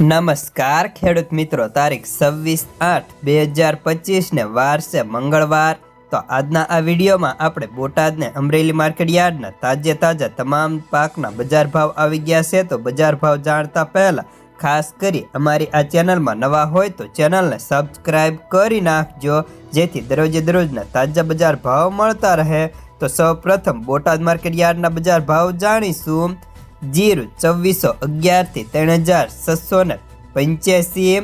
નમસ્કાર, ખેડૂત મિત્રો. તારીખ છવ્વીસ આઠ બે હજાર પચીસને વાર છે મંગળવાર. તો આજના આ વિડીયોમાં આપણે બોટાદને અમરેલી માર્કેટ યાર્ડના તાજે તાજા તમામ પાકના બજાર ભાવ આવી ગયા છે. તો બજાર ભાવ જાણતા પહેલાં ખાસ કરી અમારી આ ચેનલમાં નવા હોય તો ચેનલને સબસ્ક્રાઈબ કરી નાખજો, જેથી દરરોજે દરરોજના તાજા બજાર ભાવ મળતા રહે. તો સૌ પ્રથમ બોટાદ માર્કેટ યાર્ડના બજાર ભાવ જાણીશું. જીરું ચોવીસો અગિયારથી ત્રણ હજાર છસો ને પંચ્યાસી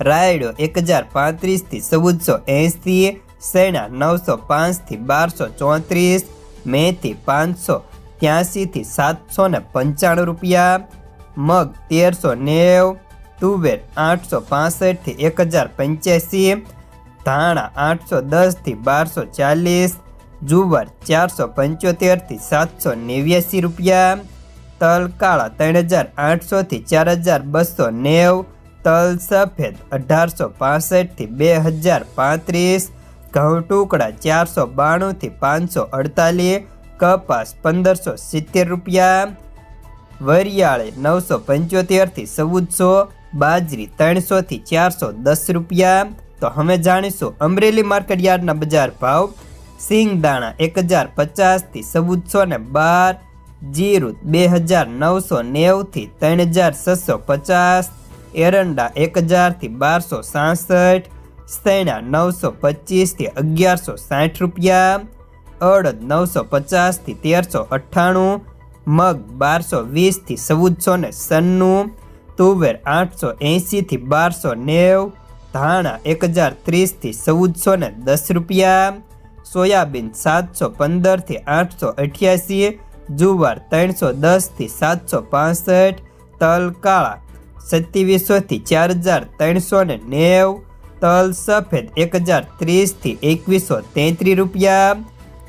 રાયડો એક હજાર પાંત્રીસથી ચૌદસો એંસી સેણા નવસો પાંચથી બારસો ચોત્રીસ, મેથી પાંચસો ત્યાંસીથી સાતસો ને પંચાણું રૂપિયા, મગ તેરસો નેવ, તુવેર આઠસો પાસઠથી એક હજાર પંચ્યાસી ધાણા આઠસો દસથી બારસો ચાલીસ, જુવાર ચારસો પંચોતેરથી સાતસો નેવ્યાસી રૂપિયા તલ કાળા ત્રણ હજાર આઠસોથી ચાર હજાર બસો નેવ, તલ સફેદ અઢારસો પાસઠથી બે હજાર પાંત્રીસ, ઘઉં ટુકડા ચારસો બાણુંથી પાંચસો અડતાલીસ, કપાસ પંદરસો સિત્તેર રૂપિયા, વરિયાળી નવસો પંચોતેરથી ચૌદસો, બાજરી ત્રણસોથી ચારસો દસ રૂપિયા. તો હવે જાણીશું અમરેલી માર્કેટ યાર્ડના બજાર ભાવ. સિંગદાણા એક હજાર પચાસથી ચૌદસો ને બાર જીરું બે હજાર નવસો નેવથી ત્રણ હજાર છસો પચાસ, એરંડા એક હજારથી બારસો સાસઠ સૈણા નવસો પચીસથી અગિયારસો સાઠ રૂપિયા, અડદ નવસો પચાસથી તેરસો અઠ્ઠાણું, મગ બારસો વીસથી ચૌદસો ને સન્નું, તુવેર આઠસો એંશીથી બારસો નેવ, ધાણા એક હજાર ત્રીસથી ચૌદસો ને દસ રૂપિયા, સોયાબીન સાતસો પંદરથી આઠસો અઠ્યાસી જુવાર ત્રણસો દસથી સાતસો પાસઠ, તલ કાળા સત્યાવીસોથી ચાર હજાર ત્રણસો ને નેવ, તલ સફેદ એક હજાર ત્રીસથી એકવીસો તેત્રીસ રૂપિયા,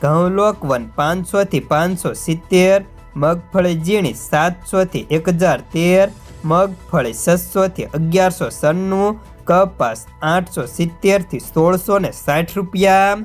ઘઉં લોકવન પાંચસોથી પાંચસો સિત્તેર, મગફળી ઝીણી સાતસોથી એક હજાર તેર, મગફળી છસોથી અગિયારસો સન્નું, કપાસ આઠસો સિત્તેરથી સોળસો ને સાઠ રૂપિયા